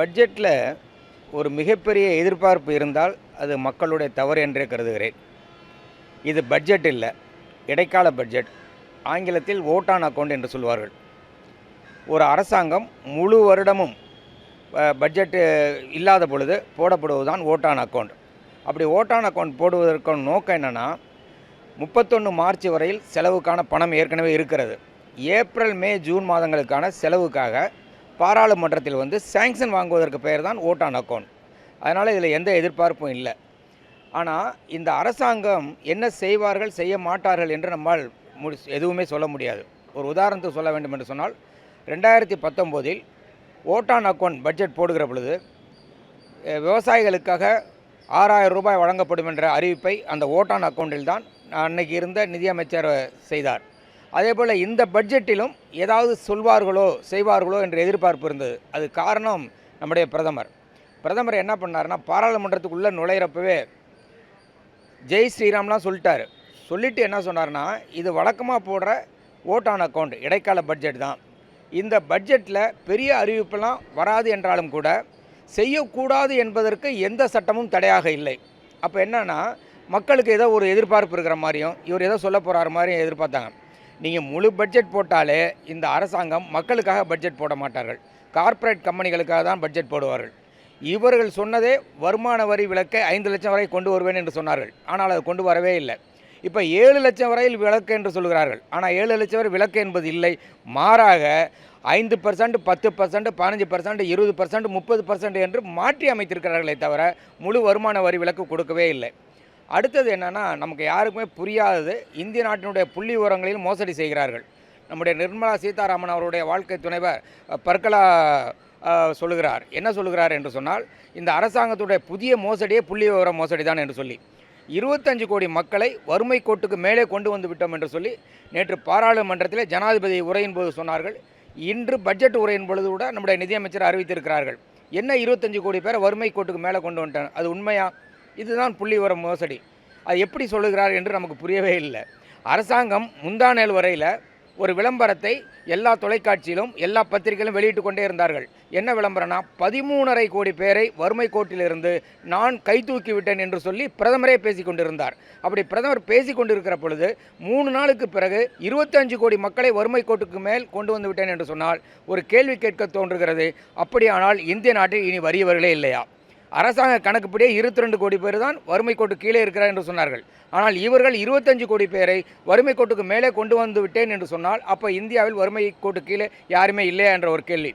பட்ஜெட்டில் ஒரு மிகப்பெரிய எதிர்பார்ப்பு இருந்தால் அது மக்களுடைய தவறு என்றே கருதுகிறேன். இது பட்ஜெட் இல்லை இடைக்கால பட்ஜெட். ஆங்கிலத்தில் ஓட்டான் அக்கௌண்ட் என்று சொல்வார்கள். ஒரு அரசாங்கம் முழு வருடமும் பட்ஜெட்டு இல்லாத பொழுது போடப்படுவதுதான் ஓட்டான் அக்கௌண்ட் அப்படி ஓட்டான் அக்கௌண்ட் போடுவதற்கான நோக்கம் என்னென்னா முப்பத்தொன்று மார்ச் வரையில் செலவுக்கான பணம் ஏற்கனவே இருக்கிறது. ஏப்ரல் மே ஜூன் மாதங்களுக்கான செலவுக்காக பாராளுமன்றத்தில் வந்து சேங்ஷன் வாங்குவதற்கு பெயர் தான் ஓட்டான் அக்கௌண்ட் அதனால் இதில் எந்த எதிர்பார்ப்பும் இல்லை. ஆனால் இந்த அரசாங்கம் என்ன செய்வார்கள் செய்ய மாட்டார்கள் என்று நம்மால் முடி எதுவுமே சொல்ல முடியாது. ஒரு உதாரணத்துக்கு சொல்ல வேண்டும் என்று சொன்னால் ரெண்டாயிரத்தி பத்தொம்போதில் ஓட்டான் அக்கௌண்ட் பட்ஜெட் போடுகிற பொழுது விவசாயிகளுக்காக ஆறாயிரம் ரூபாய் வழங்கப்படும் என்ற அறிவிப்பை அந்த ஓட்டான் அக்கௌண்ட்டில் தான் அன்னைக்கு இருந்த நிதியமைச்சர் செய்தார். அதே போல் இந்த பட்ஜெட்டிலும் ஏதாவது சொல்வார்களோ செய்வார்களோ என்ற எதிர்பார்ப்பு இருந்தது. அது காரணம் நம்முடைய பிரதமர். பிரதமர் என்ன பண்ணாருன்னா பாராளுமன்றத்துக்குள்ளே நுழையிறப்பவே ஜெய் ஸ்ரீராம்லாம் சொல்லிட்டார். சொல்லிட்டு என்ன சொன்னார்னா இது வழக்கமாக போடுற ஓட்டான் அக்கௌண்ட் இடைக்கால பட்ஜெட் தான். இந்த பட்ஜெட்டில் பெரிய அறிவிப்பெல்லாம் வராது என்றாலும் கூட செய்யக்கூடாது என்பதற்கு எந்த சட்டமும் தடையாக இல்லை. அப்போ என்னன்னா மக்களுக்கு ஏதோ ஒரு எதிர்பார்ப்பு இருக்கிற மாதிரியும் இவர் ஏதோ சொல்ல போகிறாரு மாதிரியும் எதிர்பார்த்தாங்க. நீங்கள் முழு பட்ஜெட் போட்டாலே இந்த அரசாங்கம் மக்களுக்காக பட்ஜெட் போட மாட்டார்கள். கார்ப்பரேட் கம்பெனிகளுக்காக தான் பட்ஜெட் போடுவார்கள். இவர்கள் சொன்னதே வருமான வரி விலக்கை ஐந்து லட்சம் வரை கொண்டு வருவேன் என்று சொன்னார்கள். ஆனால் அது கொண்டு வரவே இல்லை. இப்போ ஏழு லட்சம் வரையில் விலக்கு என்று சொல்கிறார்கள். ஆனால் ஏழு லட்சம் வரை விலக்கு என்பது இல்லை. மாறாக ஐந்து பர்சன்ட் பத்து பர்சன்ட் பதினஞ்சு பர்சன்ட் இருபது பர்சன்ட் முப்பது பர்சன்ட் என்று மாற்றி அமைத்திருக்கிறார்களே தவிர முழு வருமான வரி விலக்கு கொடுக்கவே இல்லை. அடுத்தது என்னென்னா நமக்கு யாருக்குமே புரியாதது இந்திய நாட்டினுடைய புள்ளி உரங்களில் மோசடி செய்கிறார்கள். நம்முடைய நிர்மலா சீதாராமன் அவருடைய வாழ்க்கை துணைவர் பர்கலா சொல்லுகிறார். என்ன சொல்லுகிறார் என்று சொன்னால் இந்த அரசாங்கத்துடைய புதிய மோசடியே புள்ளி விவர மோசடி தான் என்று சொல்லி. இருபத்தஞ்சு கோடி மக்களை வறுமை கோட்டுக்கு மேலே கொண்டு வந்து விட்டோம் என்று சொல்லி நேற்று பாராளுமன்றத்தில் ஜனாதிபதி உரையின் போது சொன்னார்கள். இன்று பட்ஜெட் உரையின் பொழுது கூட நம்முடைய நிதியமைச்சர் அறிவித்திருக்கிறார்கள். என்ன இருபத்தஞ்சு கோடி பேர் வறுமை கோட்டுக்கு மேலே கொண்டு வந்துட்டாங்க? அது உண்மையாக இதுதான் புள்ளிவர மோசடி. அது எப்படி சொல்லுகிறார் என்று நமக்கு புரியவே இல்லை. அரசாங்கம் முந்தானேல் வரையில் ஒரு விளம்பரத்தை எல்லா தொலைக்காட்சியிலும் எல்லா பத்திரிகையிலும் வெளியிட்டு கொண்டே இருந்தார்கள். என்ன விளம்பரம்னா பதிமூணரை கோடி பேரை வறுமை கோட்டிலிருந்து நான் கை தூக்கி விட்டேன் என்று சொல்லி பிரதமரே பேசி கொண்டிருந்தார். அப்படி பிரதமர் பேசி கொண்டிருக்கிற பொழுது மூணு நாளுக்கு பிறகு இருபத்தஞ்சு கோடி மக்களை வறுமை கோட்டுக்கு மேல் கொண்டு வந்து விட்டேன் என்று சொன்னால் ஒரு கேள்வி கேட்க தோன்றுகிறது. அப்படியானால் இந்திய நாட்டில் இனி வறியவர்களே இல்லையா? அரசாங்க கணக்குப்படியே இருபத்தி ரெண்டு கோடி பேர் தான் வறுமை கோட்டு கீழே இருக்கிறார் என்று சொன்னார்கள். ஆனால் இவர்கள் இருபத்தஞ்சு கோடி பேரை வறுமை கோட்டுக்கு மேலே கொண்டு வந்து விட்டேன் என்று சொன்னால் அப்போ இந்தியாவில் வறுமை கோட்டு கீழே யாருமே இல்லையா என்ற ஒரு கேள்வி.